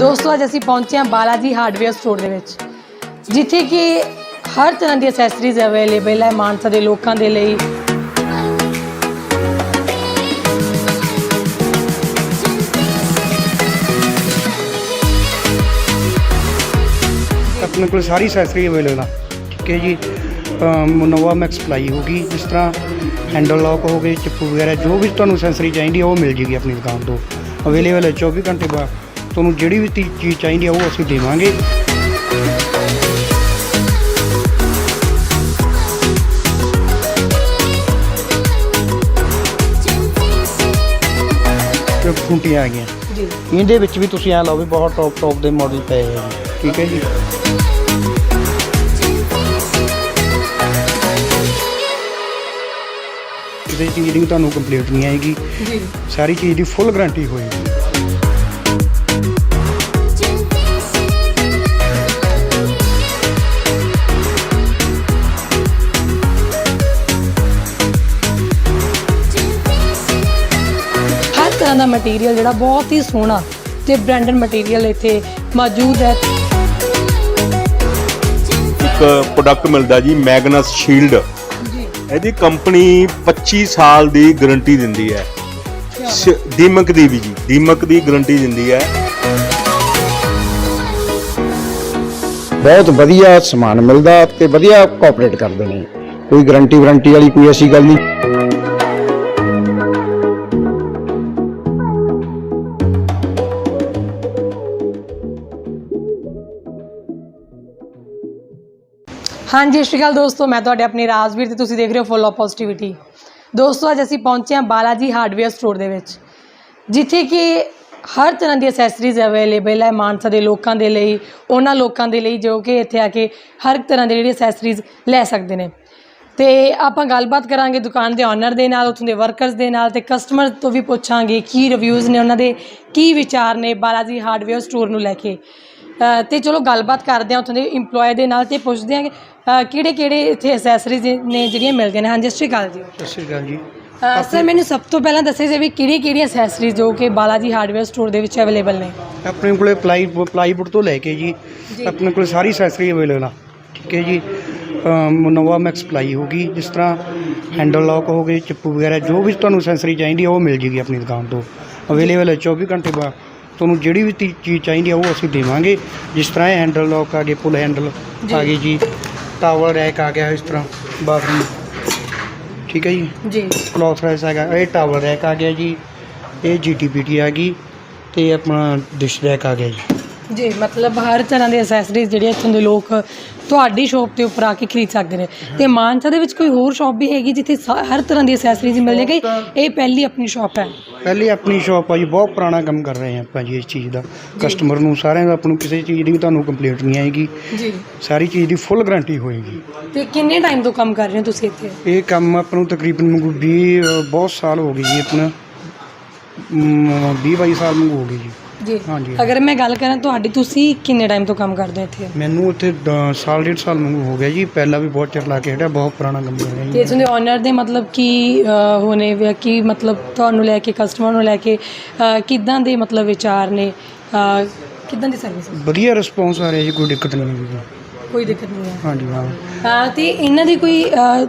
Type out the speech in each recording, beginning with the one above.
ਦੋਸਤੋ, ਅੱਜ ਅਸੀਂ ਪਹੁੰਚੇ ਹਾਂ ਬਾਲਾਜੀ ਹਾਰਡਵੇਅਰ ਸਟੋਰ ਦੇ ਵਿੱਚ, ਜਿੱਥੇ ਕਿ ਹਰ ਤਰ੍ਹਾਂ ਦੀ ਅਸੈਸਰੀਜ਼ ਅਵੇਲੇਬਲ ਹੈ ਮਾਨਸਾ ਦੇ ਲੋਕਾਂ ਦੇ ਲਈ। ਆਪਣੇ ਕੋਲ ਸਾਰੀ ਅਸੈਸਰੀ ਅਵੇਲੇਬਲ ਆ। ਠੀਕ ਹੈ ਜੀ ਨੋਵਾ ਮੈਕਸ ਪਲਾਈ ਹੋਗੀ ਜਿਸ ਤਰ੍ਹਾਂ ਹੈਂਡਲ ਲੌਕ ਹੋ ਗਏ ਚਿੱਪੂ ਵਗੈਰਾ, ਜੋ ਵੀ ਤੁਹਾਨੂੰ ਅਸੈਸਰੀ ਚਾਹੀਦੀ ਹੈ ਉਹ ਮਿਲ ਜੇਗੀ ਆਪਣੀ ਦੁਕਾਨ ਤੋਂ। ਅਵੇਲੇਬਲ ਹੈ 24 ਘੰਟੇ ਬਾਅਦ। ਤੁਹਾਨੂੰ ਜਿਹੜੀ ਵੀ ਤੀ- ਚੀਜ਼ ਚਾਹੀਦੀ ਆ ਉਹ ਅਸੀਂ ਦੇਵਾਂਗੇ। ਤੇ ਖੁੰਟੀਆਂ ਆ ਗਈਆਂ? ਜੀ। ਇਹਦੇ ਵਿੱਚ ਵੀ ਤੁਸੀਂ ਐ ਲਓ ਵੀ ਬਹੁਤ ਟੌਪ ਟੌਪ ਦੇ ਮਾਡਲ ਪਏ ਆ ਜੀ ਠੀਕ ਹੈ ਜੀ? ਕਿਸੇ ਚੀਜ਼ ਦੀ ਤੁਹਾਨੂੰ ਕੰਪਲੀਟ ਨਹੀਂ ਆਏਗੀ। ਜੀ। ਸਾਰੀ ਚੀਜ਼ ਦੀ ਫੁੱਲ ਗਾਰੰਟੀ ਹੋਏਗੀ। ਦਾ ਮਟੀਰੀਅਲ ਜਿਹੜਾ ਬਹੁਤ ਹੀ ਸੋਹਣਾ ਤੇ ਬ੍ਰਾਂਡਡ ਮਟੀਰੀਅਲ ਇੱਥੇ ਮੌਜੂਦ ਹੈ। ਇੱਕ ਪ੍ਰੋਡਕਟ ਮਿਲਦਾ ਜੀ ਮੈਗਨਸ ਸ਼ੀਲਡ ਜੀ। ਇਹਦੀ ਕੰਪਨੀ 25 ਸਾਲ ਦੀ ਗਾਰੰਟੀ ਦਿੰਦੀ ਹੈ। ਦੀਮਕ ਦੀ ਵੀ ਜੀ ਦੀਮਕ ਦੀ ਗਾਰੰਟੀ ਦਿੰਦੀ ਹੈ। ਬਹੁਤ ਵਧੀਆ ਸਮਾਨ ਮਿਲਦਾ ਤੇ ਵਧੀਆ ਕੋਆਪਰੇਟ ਕਰਦੇ ਨੇ। ਕੋਈ ਗਾਰੰਟੀ ਵਾਰੰਟੀ ਵਾਲੀ ਕੋਈ ਐਸੀ ਗੱਲ ਨਹੀਂ। ਹਾਂਜੀ, ਸਤਿ ਸ਼੍ਰੀ ਅਕਾਲ ਦੋਸਤੋ, ਮੈਂ ਤੁਹਾਡੇ ਆਪਣੇ ਰਾਜਵੀਰ ਤੇ ਤੁਸੀਂ ਦੇਖ ਰਹੇ ਹੋ ਫੁੱਲ ਆਫ ਪੋਜ਼ਿਟਿਵਿਟੀ ਦੋਸਤੋ, ਅੱਜ ਅਸੀਂ ਪਹੁੰਚੇ ਹਾਂ ਬਾਲਾਜੀ ਹਾਰਡਵੇਅਰ ਸਟੋਰ ਦੇ ਵਿੱਚ, ਜਿੱਥੇ ਕਿ ਹਰ ਤਰ੍ਹਾਂ ਦੀ ਅਸੈਸਰੀਜ਼ ਅਵੇਲੇਬਲ ਹੈ ਮਾਨਸਾ ਦੇ ਲੋਕਾਂ ਦੇ ਲਈ, ਉਹਨਾਂ ਲੋਕਾਂ ਦੇ ਲਈ ਜੋ ਕਿ ਇੱਥੇ ਆ ਕੇ ਹਰ ਤਰ੍ਹਾਂ ਦੇ ਜਿਹੜੀ ਅਸੈਸਰੀਜ਼ ਲੈ ਸਕਦੇ ਨੇ। ਤੇ ਆਪਾਂ ਗੱਲਬਾਤ ਕਰਾਂਗੇ ਦੁਕਾਨ ਦੇ ਓਨਰ ਦੇ ਨਾਲ, ਉੱਥੋਂ ਦੇ ਵਰਕਰਸ ਦੇ ਨਾਲ ਤੇ ਕਸਟਮਰ ਤੋਂ ਵੀ ਪੁੱਛਾਂਗੇ ਕੀ ਰਿਵਿਊਜ਼ ਨੇ ਉਹਨਾਂ ਦੇ, ਕੀ ਵਿਚਾਰ ਨੇ ਬਾਲਾਜੀ ਹਾਰਡਵੇਅਰ ਸਟੋਰ ਨੂੰ ਲੈ ਕੇ। ਤੇ ਚਲੋ ਗੱਲਬਾਤ ਕਰਦੇ ਹਾਂ ਉੱਥੋਂ ਦੇ EMPLOYE ਦੇ ਨਾਲ ਤੇ ਪੁੱਛਦੇ ਕਿ ਕਿਹੜੇ ਕਿਹੜੇ ਇੱਥੇ ਅਸੈਸਰੀਜ਼ ਨੇ ਜਿਹੜੀਆਂ ਮਿਲਦੀਆਂ ਨੇ। ਹਾਂਜੀ ਸਤਿ ਸ਼੍ਰੀ ਅਕਾਲ ਜੀ। ਸਤਿ ਸ਼੍ਰੀ ਅਕਾਲ ਜੀ। ਸਰ ਮੈਨੂੰ ਸਭ ਤੋਂ ਪਹਿਲਾਂ ਦੱਸਿਆ ਜੀ ਵੀ ਕਿਹੜੀ ਕਿਹੜੀ ਅਸੈਸਰੀਜ਼ ਜੋ ਕਿ ਬਾਲਾਜੀ ਹਾਰਡਵੇਅਰ ਸਟੋਰ ਦੇ ਵਿੱਚ ਅਵੇਲੇਬਲ ਨੇ? ਆਪਣੇ ਕੋਲੇ ਪਲਾਈ ਪਲਾਈਵੁੱਡ ਤੋਂ ਲੈ ਕੇ ਜੀ ਆਪਣੇ ਕੋਲੇ ਸਾਰੀ ਅਸੈਸਰੀ ਅਵੇਲੇਬਲ ਆ। ਠੀਕ ਹੈ ਜੀ। ਨੋਵਾ ਮੈਕਸ ਪਲਾਈ ਹੋਗੀ ਜਿਸ ਤਰ੍ਹਾਂ ਹੈਂਡਲ ਲੌਕ ਹੋ ਗਏ ਚਿੱਪੂ ਵਗੈਰਾ ਜੋ ਵੀ ਤੁਹਾਨੂੰ ਅਸੈਸਰੀ ਚਾਹੀਦੀ ਆ ਉਹ ਮਿਲ ਜੇਗੀ ਆਪਣੀ ਦੁਕਾਨ ਤੋਂ। ਅਵੇਲੇਬਲ ਹੈ 24 ਘੰਟੇ ਬਾਅਦ ਤੁਹਾਨੂੰ ਜਿਹੜੀ ਵੀ ਤੀ- ਚੀਜ਼ ਚਾਹੀਦੀ ਆ ਉਹ ਅਸੀਂ ਦੇਵਾਂਗੇ। ਜਿਸ ਤਰ੍ਹਾਂ ਇਹ ਹੈਂਡਲ ਲੌਕ ਆ ਗਏ ਪੁੱਲ ਹੈਂਡਲ ਆ ਗਏ ਜੀ। ਟਾਵਲ ਰੈਕ ਆ ਗਿਆ ਇਸ ਤਰ੍ਹਾਂ ਬਾਥਰੂਮ ਠੀਕ ਹੈ ਜੀ? ਜੀ। ਕਲੌਥ ਰੈਸ ਹੈਗਾ ਇਹ ਟਾਵਲ ਰੈਕ ਆ ਗਿਆ ਜੀ। ਇਹ ਜੀਟੀਪੀਟੀ ਆ ਗਈ ਤੇ ਆਪਣਾ ਡਿਸ਼ ਰੈਕ ਆ ਗਿਆ ਜੀ। ਜੀ ਮਤਲਬ ਹਰ ਤਰ੍ਹਾਂ ਦੇ ਅਸੈਸਰੀਜ਼ ਜਿਹੜੇ ਇੱਥੋਂ ਦੇ ਲੋਕ ਤੁਹਾਡੀ ਸ਼ੋਪ ਤੇ ਉੱਪਰ ਆ ਕੇ ਖਰੀਦ ਸਕਦੇ ਨੇ। ਤੇ ਮਾਨਸਾ ਦੇ ਵਿੱਚ ਕੋਈ ਹੋਰ ਸ਼ਾਪ ਵੀ ਹੈਗੀ ਜਿੱਥੇ ਸਾ- ਹਰ ਤਰ੍ਹਾਂ ਦੀ ਅਸੈਸਰੀਜ਼ ਮਿਲ ਜਾਏਗੀ ਇਹ ਪਹਿਲੀ ਆਪਣੀ ਸ਼ਾਪ ਹੈ। ਪਹਿਲੇ ਆਪਣੀ ਸ਼ਾਪ ਆ ਜੀ ਬਹੁਤ ਪੁਰਾਣਾ ਕੰਮ ਕਰ ਰਹੇ ਹਾਂ ਆਪਾਂ ਜੀ ਇਸ ਚੀਜ਼ ਦਾ। ਕਸਟਮਰ ਨੂੰ ਸਾਰਿਆਂ ਦਾ ਆਪਾਂ ਨੂੰ ਕਿਸੇ ਚੀਜ਼ ਦੀ ਤੁਹਾਨੂੰ ਕੰਪਲੀਟ ਨਹੀਂ ਆਏਗੀ। ਜੀ। ਸਾਰੀ ਚੀਜ਼ ਦੀ ਫੁੱਲ ਗਾਰੰਟੀ ਹੋਏਗੀ। ਤੇ ਕਿੰਨੇ ਟਾਈਮ ਤੋਂ ਕੰਮ ਕਰ ਰਹੇ ਹੋ ਤੁਸੀਂ ਇੱਥੇ? ਇਹ ਕੰਮ ਆਪਾਂ ਨੂੰ ਤਕਰੀਬਨ ਕੋਈ 20 ਅ, ਬਹੁਤ ਸਾਲ ਹੋ ਗਏ ਜੀ ਆਪਣਾ। 20 22 ਸਾਲ ਨੂੰ ਹੋ ਗਏ ਜੀ। ਜੀ। ਹਾਂਜੀ। ਅਗਰ ਮੈਂ ਗੱਲ ਕਰਾਂ ਤੁਹਾਡੀ ਤੁਸੀਂ ਕਿੰਨੇ ਟਾਈਮ ਤੋਂ ਕੰਮ ਕਰਦੇ ਹੋ ਇੱਥੇ? ਮੈਨੂੰ ਉੱਥੇ ਦ- ਸਾਲ ਡੇਢ ਸਾਲ ਨੂੰ ਹੋ ਗਿਆ ਜੀ। ਪਹਿਲਾਂ ਵੀ ਬਹੁਤ ਚਿਰ ਲਾ ਕੇ ਹਟਿਆ ਬਹੁਤ ਪੁਰਾਣਾ ਕੰਮ ਕਰ ਰਿਹਾ ਤੇ ਜੀ ਇੱਥੋਂ ਦੇ ਓਨਰ ਦੇ ਮਤਲਬ ਕੀ ਹੋਣੇ ਵੀ ਕੀ ਮਤਲਬ ਤੁਹਾਨੂੰ ਲੈ ਕੇ ਕਸਟਮਰ ਨੂੰ ਲੈ ਕੇ ਅਹ, ਕਿੱਦਾਂ ਦੇ ਮਤਲਬ ਵਿਚਾਰ ਨੇ? ਅਹ, ਕਿੱਦਾਂ ਦੀ ਸਰਵਿਸ ਵਧੀਆ ਰਿਸਪੌਂਸ ਆ ਰਿਹਾ ਜੀ ਕੋਈ ਦਿੱਕਤ ਨਹੀਂ ਹੈ ਕੋਈ ਦਿੱਕਤ ਨਹੀਂ ਹੈ। ਹਾਂਜੀ ਹਾਂ। ਅਹ, ਤੇ ਇਹਨਾਂ ਦੀ ਕੋਈ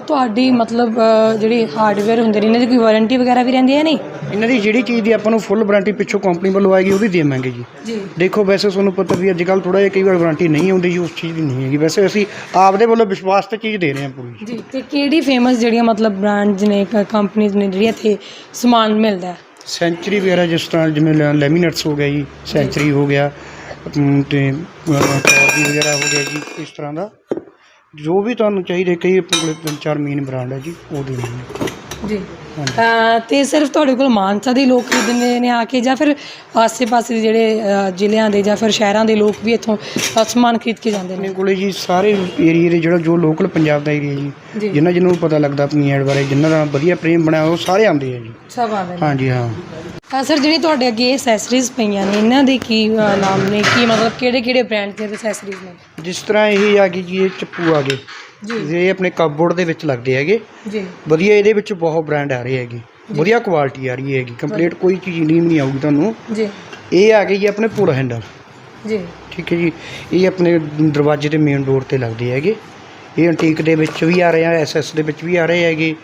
ਤੁਹਾਡੀ ਮਤਲਬ ਜਿਹੜੀ ਹਾਰਡਵੇਅਰ ਹੁੰਦੇ ਨੇ ਇਹਨਾਂ ਦੀ ਕੋਈ ਵਾਰੰਟੀ ਵਗੈਰਾ ਵੀ ਰਹਿੰਦੀ ਹੈ ਨਹੀਂ? ਇਹਨਾਂ ਦੀ ਜਿਹੜੀ ਚੀਜ਼ ਦੀ ਆਪਾਂ ਨੂੰ ਫੁੱਲ ਵਾਰੰਟੀ ਪਿੱਛੋਂ ਕੰਪਨੀ ਵੱਲੋਂ ਆਏਗੀ ਉਹ ਵੀ ਦੇਵਾਂਗੇ ਜੀ। ਜੀ। ਦੇਖੋ ਵੈਸੇ ਤੁਹਾਨੂੰ ਪਤਾ ਵੀ ਅੱਜ ਕੱਲ੍ਹ ਥੋੜਾ ਜਿਹਾ ਕਈ ਵਾਰ ਵਾਰੰਟੀ ਨਹੀਂ ਹੁੰਦੀ ਜੀ ਉਸ ਚੀਜ਼ ਦੀ ਨਹੀਂ ਹੈਗੀ। ਵੈਸੇ ਅਸੀਂ ਆਪਦੇ ਵੱਲੋਂ ਵਿਸ਼ਵਾਸ ਤੇ ਚੀਜ਼ ਦੇ ਰਹੇ ਹਾਂ ਪੂਰੀ। ਜੀ ਤੇ ਕਿਹੜੀ ਫੇਮਸ ਜਿਹੜੀਆਂ ਮਤਲਬ ਬ੍ਰਾਂਡਸ ਨੇ ਕੰਪਨੀਆਂ ਨੇ ਜਿਹੜੀਆਂ ਇੱਥੇ ਸਮਾਨ ਮਿਲਦਾ? ਹੈ ਸੈਂਚਰੀ ਵਗੈਰਾ ਜਿਸ ਤਰ੍ਹਾਂ ਜਿਵੇਂ ਲੈਮੀਨੇਟਸ ਹੋ ਗਿਆ ਜੀ ਸੈਂਚਰੀ ਹੋ ਗਿਆ ਅਮ, ਤੇ ਕੌਰਦੀ ਵਗੈਰਾ ਹੋ ਗਿਆ ਜੀ, ਇਸ ਤਰ੍ਹਾਂ ਦਾ। ਜੋ ਵੀ ਤੁਹਾਨੂੰ ਚਾਹੀਦੇ, ਕਈ ਆਪਣੇ ਕੋਲ ਤਿੰਨ ਚਾਰ ਮੇਨ ਬ੍ਰਾਂਡ ਹੈ ਜੀ, ਉਹ ਦੇ ਰਹੇ ਜੀ। ਤੇ ਸਿਰਫ ਤੁਹਾਡੇ ਕੋਲ ਮਾਨਸਾ ਦੇ ਲੋਕ ਖਰੀਦਦੇ ਨੇ ਆ ਕੇ ਜਾਂ ਫਿਰ ਆਸੇ-ਪਾਸੇ ਦੇ ਜਿਹੜੇ ਜ਼ਿਲ੍ਹਿਆਂ ਦੇ ਜਾਂ ਫਿਰ ਸ਼ਹਿਰਾਂ ਦੇ ਲੋਕ ਵੀ ਇੱਥੋਂ ਸਮਾਨ ਖਰੀਦ ਕੇ ਜਾਂਦੇ ਨੇ? ਆਪਣੇ ਕੋਲੇ ਜੀ ਸਾਰੇ ਏਰੀਏ ਦੇ ਜਿਹੜਾ ਜੋ ਲੋਕਲ ਪੰਜਾਬ ਦਾ ਏਰੀਆ ਜੀ। ਜੀ। ਜਿਨ੍ਹਾਂ ਜਿਹਨੂੰ ਪਤਾ ਲੱਗਦਾ ਆਪਣੀ ਐਡ ਬਾਰੇ ਜਿਨ੍ਹਾਂ ਦਾ ਵਧੀਆ ਪ੍ਰੇਮ ਬਣਿਆ ਉਹ ਸਾਰੇ ਆਉਂਦੇ ਆ ਜੀ। ਸਭ ਆਉਂਦੇ ਨੇ। ਹਾਂਜੀ ਹਾਂ। ਅਹ, ਸਰ ਜਿਹੜੀ ਤੁਹਾਡੇ ਅੱਗੇ ਐਕਸੈਸਰੀਜ਼ ਪਈਆਂ ਨੇ ਇਹਨਾਂ ਦੇ ਕੀ ਨਾਮ ਨੇ? ਕੀ ਮਤਲਬ ਕਿਹੜੇ-ਕਿਹੜੇ ਬ੍ਰਾਂਡ ਦੀਆਂ ਐਕਸੈਸਰੀਜ਼ ਨੇ? ਜਿਸ ਤਰ੍ਹਾਂ ਇਹ ਆ ਗਈ ਜੀ ਇਹ ਚੱਪੂ ਆ ਗਏ। ਜੀ। ਇਹ ਆਪਣੇ ਕਪਬੋਰਡ ਦੇ ਵਿੱਚ ਲੱਗਦੇ ਹੈਗੇ ਜੀ। ਵਧੀਆ ਇਹਦੇ ਵਿੱਚ ਬਹੁਤ ਬ੍ਰਾਂਡ ਆ ਰਹੇ ਹੈਗੇ। ਵਧੀਆ ਕੁਆਲਿਟੀ ਆ ਰਹੀ ਹੈਗੀ। ਕੰਪਲੀਟ ਕੋਈ ਚੀਜ਼ ਨਹੀਂ ਨਹੀਂ ਆਊਗੀ ਤੁਹਾਨੂੰ। ਜੀ। ਇਹ ਆ ਗਈ ਜੀ ਆਪਣੇ ਪੁਲ ਹੈਂਡਲ ਜੀ। ਠੀਕ ਹੈ ਜੀ। ਇਹ ਆਪਣੇ ਦਰਵਾਜ਼ੇ ਦੇ ਮੇਨ ਡੋਰ ਤੇ ਲੱਗਦੇ ਹੈਗੇ। ਇਹ ਐਂਟੀਕ ਦੇ ਵਿੱਚ ਵੀ ਆ ਰਹੇ ਆ ਐਸਐਸ ਦੇ ਵਿੱਚ ਵੀ ਆ ਰਹੇ ਹੈਗੇ।